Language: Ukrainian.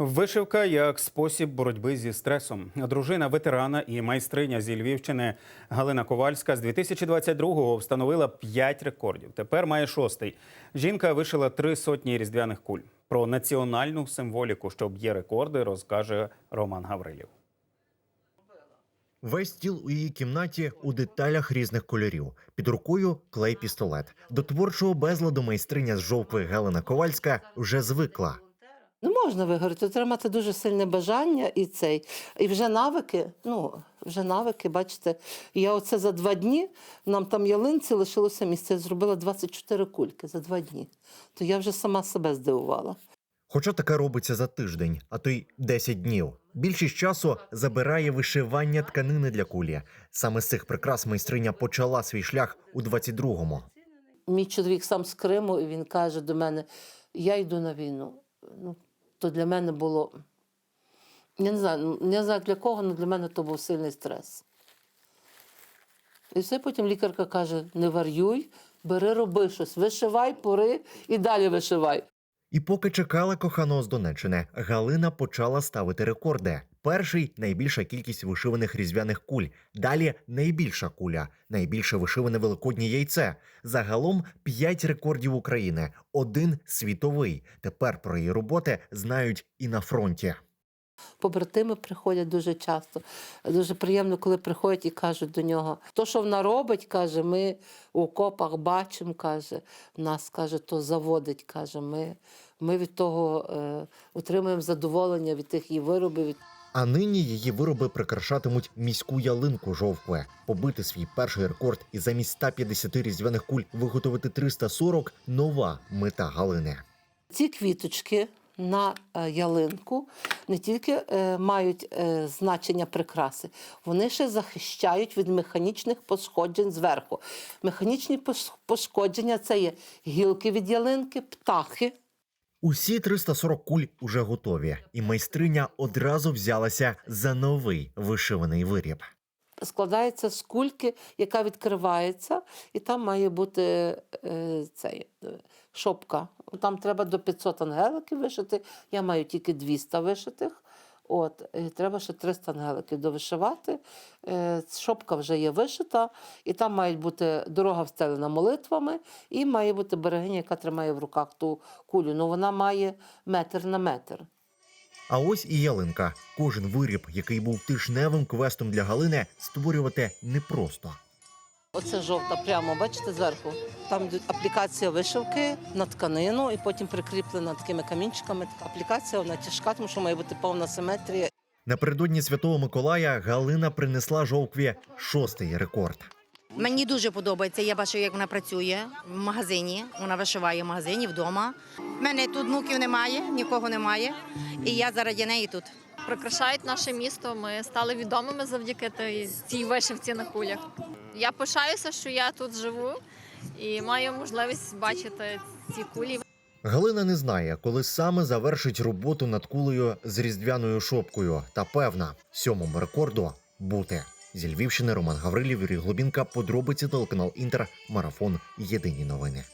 Вишивка як спосіб боротьби зі стресом. Дружина ветерана і майстриня зі Львівщини Галина Ковальська з 2022-го встановила 5 рекордів. Тепер має шостий. Жінка вишила три сотні різдвяних куль. Про національну символіку, що б'є рекорди, розкаже Роман Гаврилів. Весь стіл у її кімнаті у деталях різних кольорів. Під рукою клей-пістолет. До творчого безладу майстриня з жовтви Галина Ковальська вже звикла. Не можна вигорати, треба мати дуже сильне бажання і цей. І вже навики, ну, вже навики, бачите, я оце за два дні, нам там ялинці лишилося місце, я зробила 24 кульки за два дні. То я вже сама себе здивувала. Хоча таке робиться за тиждень, а то й 10 днів. Більшість часу забирає вишивання тканини для кулі. Саме з цих прикрас майстриня почала свій шлях у 22-му. Мій чоловік сам з Криму, і він каже до мене: я йду на війну. Ну, то для мене було. Я не знаю, ну, не знаю для кого, але для мене то був сильний стрес. І все потім лікарка каже: не варюй, бери, роби щось, вишивай, пори і далі вишивай. І поки чекала коханого з Донеччини, Галина почала ставити рекорди. Перший найбільша кількість вишиваних різдвяних куль. Далі найбільша куля, найбільше вишиване великоднє яйце. Загалом п'ять рекордів України, один світовий. Тепер про її роботи знають і на фронті. Побратими приходять дуже часто. Дуже приємно, коли приходять і кажуть до нього, то, що вона робить, каже, ми у окопах бачимо, каже, нас каже, то заводить, каже, ми, ми від того е, отримуємо задоволення від тих її виробів. А нині її вироби прикрашатимуть міську ялинку жовкви. Побити свій перший рекорд і замість 150 різдвяних куль виготовити 340 – нова мета Галини. Ці квіточки на е, ялинку не тільки е, мають е, значення прикраси, вони ще захищають від механічних пошкоджень зверху. Механічні пошкодження це є гілки від ялинки, птахи. Усі 340 куль уже готові, і майстриня одразу взялася за новий вишиваний виріб. Складається з кульки, яка відкривається, і там має бути е, цей, шопка. Там треба до 500 ангеликів вишити. Я маю тільки 200 вишитих. От, і треба ще 300 ангеликів довишивати. Е, шопка вже є вишита, і там має бути дорога встелена молитвами, і має бути берегиня, яка тримає в руках ту кулю. Ну вона має метр на метр. А ось і ялинка. Кожен виріб, який був тижневим квестом для Галини, створювати непросто. Оце жовта, прямо, бачите, зверху. Там аплікація вишивки на тканину і потім прикріплена такими камінчиками. Аплікація вона тяжка, тому що має бути повна симетрія. Напередодні Святого Миколая Галина принесла жовкві шостий рекорд. Мені дуже подобається. Я бачу, як вона працює в магазині. Вона вишиває в магазині вдома. У мене тут внуків немає, нікого немає. І я заради неї тут. Прикрашають наше місто. Ми стали відомими завдяки цій вишивці на кулях. Я пишаюся, що я тут живу і маю можливість бачити ці кулі. Галина не знає, коли саме завершить роботу над кулею з різдвяною шопкою. Та певна, сьомому рекорду бути. Зі Львівщини Роман Гаврилів, Юрій Глубінка, подробиці телеканал Інтер, марафон. Єдині новини.